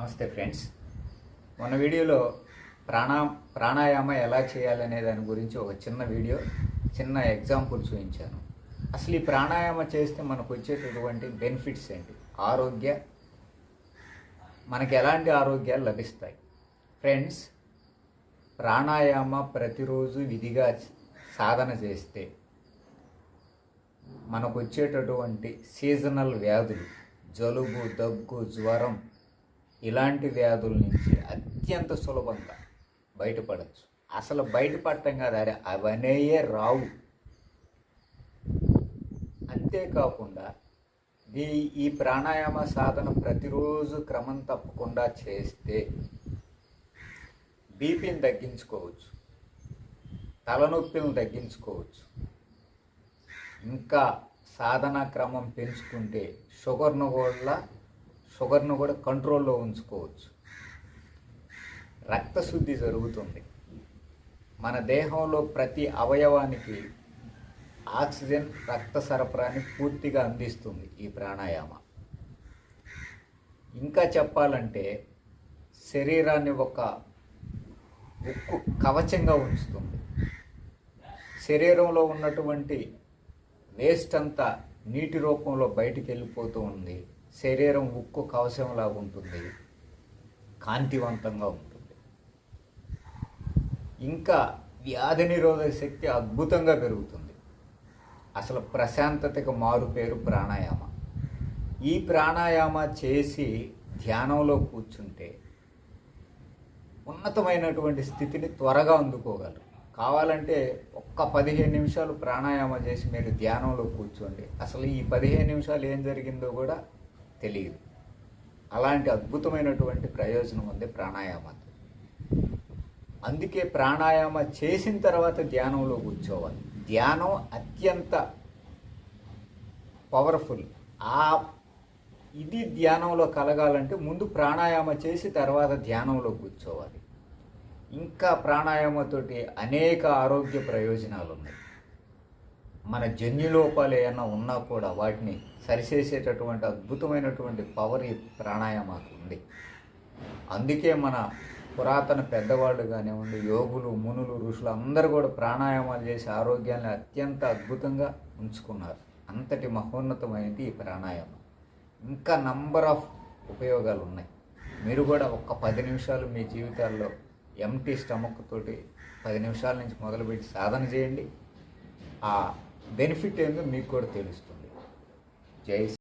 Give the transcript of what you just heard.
నమస్తే ఫ్రెండ్స్. మొన్న వీడియోలో ప్రాణా ప్రాణాయామ ఎలా చేయాలనే దాని గురించి ఒక చిన్న వీడియో చిన్న ఎగ్జాంపుల్ చూపించాను. అసలు ఈ ప్రాణాయామ చేస్తే మనకు వచ్చేటటువంటి బెనిఫిట్స్ ఏంటి? ఆరోగ్య మనకి ఎలాంటి ఆరోగ్యాలు లభిస్తాయి? ఫ్రెండ్స్ ప్రాణాయామ ప్రతిరోజు విధిగా సాధన చేస్తే మనకు వచ్చేటటువంటి సీజనల్ వ్యాధులు జలుబు దగ్గు జ్వరం ఇలాంటి వ్యాధుల నుంచి అత్యంత సులభంగా బయటపడచ్చు. అసలు బయటపడటం కాదు అరే అవనేయే రావు. అంతేకాకుండా ఈ ఈ ప్రాణాయామ సాధన ప్రతిరోజు క్రమం తప్పకుండా చేస్తే బీపీని తగ్గించుకోవచ్చు తలనొప్పిని తగ్గించుకోవచ్చు. ఇంకా సాధన క్రమం పెంచుకుంటే షుగర్ను కూడా షుగర్ను కూడా కంట్రోల్లో ఉంచుకోవచ్చు. రక్తశుద్ధి జరుగుతుంది. మన దేహంలో ప్రతి అవయవానికి ఆక్సిజన్ రక్త సరఫరాని పూర్తిగా అందిస్తుంది ఈ ప్రాణాయామ. ఇంకా చెప్పాలంటే శరీరాన్ని ఒక ఉక్కు కవచంగా ఉంచుతుంది. శరీరంలో ఉన్నటువంటి వేస్ట్ అంతా నీటి రూపంలో బయటికి వెళ్ళిపోతూ ఉంది. శరీరం ఉక్కు కవచంలాగా ఉంటుంది. కాంతివంతంగా ఉంటుంది. ఇంకా వ్యాధి నిరోధక శక్తి అద్భుతంగా పెరుగుతుంది. అసలు ప్రశాంతతకు మారు పేరు ప్రాణాయామ. ఈ ప్రాణాయామ చేసి ధ్యానంలో కూర్చుంటే ఉన్నతమైనటువంటి స్థితిని త్వరగా అందుకోగలరు. కావాలంటే ఒక్క పదిహేను నిమిషాలు ప్రాణాయామ చేసి మీరు ధ్యానంలో కూర్చోండి. అసలు ఈ పదిహేను నిమిషాలు ఏం జరిగిందో కూడా తెలియదు. అలాంటి అద్భుతమైనటువంటి ప్రయోజనం ఉంది ప్రాణాయామం. అందుకే ప్రాణాయామ చేసిన తర్వాత ధ్యానంలో కూర్చోవాలి. ధ్యానం అత్యంత పవర్ఫుల్ ఆ ఇది ధ్యానంలో కలగాలంటే ముందు ప్రాణాయామ చేసి తర్వాత ధ్యానంలో కూర్చోవాలి. ఇంకా ప్రాణాయామతోటి అనేక ఆరోగ్య ప్రయోజనాలు ఉన్నాయి మన జన్యులోపాలు ఏమైనా ఉన్నా కూడా వాటిని సరిచేసేటటువంటి అద్భుతమైనటువంటి పవర్ ఈ ప్రాణాయామాకు ఉంది. అందుకే మన పురాతన పెద్దవాళ్ళు కానివ్వండి యోగులు మునులు ఋషులు అందరూ కూడా ప్రాణాయామాలు చేసి ఆరోగ్యాన్ని అత్యంత అద్భుతంగా ఉంచుకున్నారు. అంతటి మహోన్నతమైనది ఈ ప్రాణాయామం. ఇంకా నంబర్ ఆఫ్ ఉపయోగాలు ఉన్నాయి. మీరు కూడా ఒక్క పది నిమిషాలు మీ జీవితాల్లో ఎంటీ స్టమక్ తోటి పది నిమిషాల నుంచి మొదలుపెట్టి సాధన చేయండి. ఆ బెనిఫిట్ ఏందో మీకు కూడా తెలుస్తుంది. జై